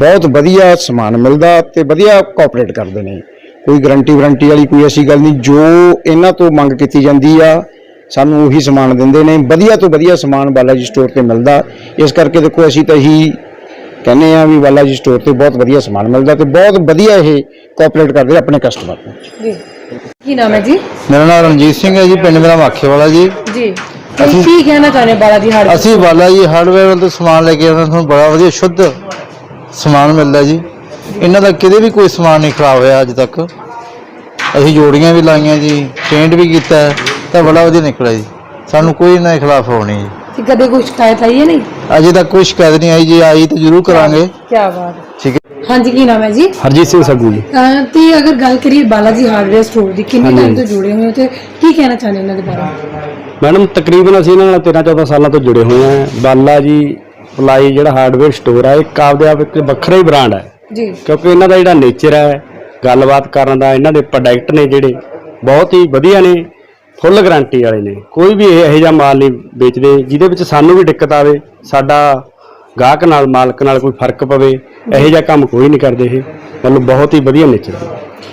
ਬਹੁਤ ਵਧੀਆ ਸਮਾਨ ਮਿਲਦਾ ਤੇ ਵਧੀਆ ਕੋਆਪਰੇਟ ਕਰਦੇ ਨੇ। ਕੋਈ ਗਾਰੰਟੀ ਵਾਰੰਟੀ ਵਾਲੀ ਕੋਈ ਐਸੀ ਗੱਲ ਨਹੀਂ ਜੋ ਇਹਨਾਂ ਤੋਂ ਮੰਗ ਕੀਤੀ ਜਾਂਦੀ ਆ ਸਾਨੂੰ ਉਹੀ ਸਮਾਨ ਦਿੰਦੇ ਨੇ। ਵਧੀਆ ਤੋਂ ਵਧੀਆ ਸਮਾਨ ਬਾਲਾ ਜੀ ਸਟੋਰ ਤੇ ਮਿਲਦਾ। ਇਸ ਕਰਕੇ ਦੇਖੋ ਅਸੀਂ ਤਾਂ ਇਹੀ ਕਹਿੰਦੇ ਆ ਵੀ ਬਾਲਾ ਜੀ ਸਟੋਰ ਤੇ ਬਹੁਤ ਵਧੀਆ ਸਮਾਨ ਮਿਲਦਾ ਤੇ ਬਹੁਤ ਵਧੀਆ ਇਹ ਕੋਆਪਰੇਟ ਕਰਦੇ ਆਪਣੇ ਕਸਟਮਰ ਨਾਲ ਜੀ। ਕੀ ਨਾਮ ਹੈ ਜੀ? ਮੇਰਾ ਨਾਮ ਰਣਜੀਤ ਸਿੰਘ ਹੈ ਜੀ ਪਿੰਡ ਮੇਰਾ ਮਾਖੇ ਵਾਲਾ ਜੀ। ਜੀ। ਤੇ ਕੀ ਕਹਿਣਾ ਚਾਹੁੰਦੇ ਹੋ ਬਾਲਾ ਜੀ ਹਾਰਡਵੇਅਰ ਅਸੀਂ ਬਾਲਾ ਜੀ ਹਾਰਡਵੇਅਰ ਵੱਲ ਤੋਂ ਸਮਾਨ ਲੈ ਕੇ ਆਉਂਦੇ ਹਾਂ, ਤੁਹਾਨੂੰ ਬੜਾ ਵਧੀਆ ਸ਼ੁੱਧ ਸਮਾਨ ਮਿਲਦਾ ਜੀ। ਇਹਨਾਂ ਦਾ ਕਿਤੇ ਵੀ ਕੋਈ ਸਮਾਨ ਨਹੀਂ ਖਰਾਬ ਹੋਇਆ ਅੱਜ ਤੱਕ। ਅਸੀਂ ਜੋੜੀਆਂ ਵੀ ਲਾਈਆਂ ਜੀ ਪੇਂਟ ਵੀ ਕੀਤਾ ਤਾਂ ਬੜਾ ਵਧੀਆ ਨਿਕਲਿਆ ਜੀ। ਸਾਨੂੰ ਕੋਈ ਇਹਨਾਂ ਦੇ ਖਿਲਾਫ ਹੋਣੀ ਜੀ। ਤੇ ਕਦੇ ਕੋਈ ਸ਼ਿਕਾਇਤ ਆਈ ਹੈ ਨਹੀਂ? ਅਜੇ ਤੱਕ ਕੋਈ ਸ਼ਿਕਾਇਤ ਨਹੀਂ ਆਈ ਜੀ ਆਈ ਤਾਂ ਜ਼ਰੂਰ ਕਰਾਂਗੇ। ਕੀ ਬਾਤ ਹੈ। ਠੀਕ ਹੈ। ਹਾਂਜੀ ਕੀ ਨਾਮ ਹੈ ਜੀ? ਹਰਜੀਤ ਸਿੰਘ ਸੱਗੂ ਜੀ। ਅਹ ਤੇ ਅਗਰ ਗੱਲ ਕਰੀਏ ਬਾਲਾ ਜੀ ਹਾਰਡਵੇਅਰ ਸਟੋਰ ਦੀ ਕਿੰਨੇ ਟਾਈਮ ਤੋਂ ਜੁੜੇ ਹੋਏ ਹੋ ਤੇ ਕੀ ਕਹਿਣਾ ਚਾਹੁੰਦੇ ਇਹਨਾਂ ਦੇ ਬਾਰੇ? ਮੈਡਮ ਤਕਰੀਬਨ ਅਸੀਂ ਇਹਨਾਂ ਨਾਲ 13 14 ਸਾਲਾਂ ਤੋਂ ਜੁੜੇ ਹੋਏ ਹਾਂ। ਬਾਲਾ ਜੀ ਪਲਾਈ ਜਿਹੜਾ ਹਾਰਡਵੇਅਰ ਸਟੋਰ ਹੈ ਇੱਕ ਆਪਦੇ ਆਪ ਇੱਕ ਵੱਖਰਾ ਹੀ ਬ੍ਰਾਂਡ ਹੈ। ਜੀ। ਕਿਉਂਕਿ ਇਹਨਾਂ ਦਾ ਜਿਹੜਾ ਨੇਚਰ ਹੈ ਗੱਲਬਾਤ ਕਰਨ ਦਾ ਇਹਨਾਂ ਦੇ ਪ੍ਰੋਡਕਟ ਨੇ ਜਿਹੜੇ ਬਹੁਤ ਹੀ ਵਧੀਆ ਨੇ। ਫੁੱਲ ਗਾਰੰਟੀ ਵਾਲੇ ਨੇ। ਕੋਈ ਵੀ ਇਹੋ ਜਿਹਾ ਮਾਲ ਨਹੀਂ ਵੇਚਦੇ, ਜਿਹਦੇ ਵਿੱਚ ਸਾਨੂੰ ਵੀ ਦਿੱਕਤ ਆਵੇ, ਸਾਡਾ ਗਾਹਕ ਨਾਲ, ਮਾਲਕ ਨਾਲ ਕੋਈ ਫ਼ਰਕ ਪਵੇ, ਇਹੋ ਜਿਹਾ ਕੰਮ ਕੋਈ ਨਹੀਂ ਕਰਦੇ ਇਹ। ਮਤਲਬ ਬਹੁਤ ਹੀ ਵਧੀਆ ਨੇਚਰ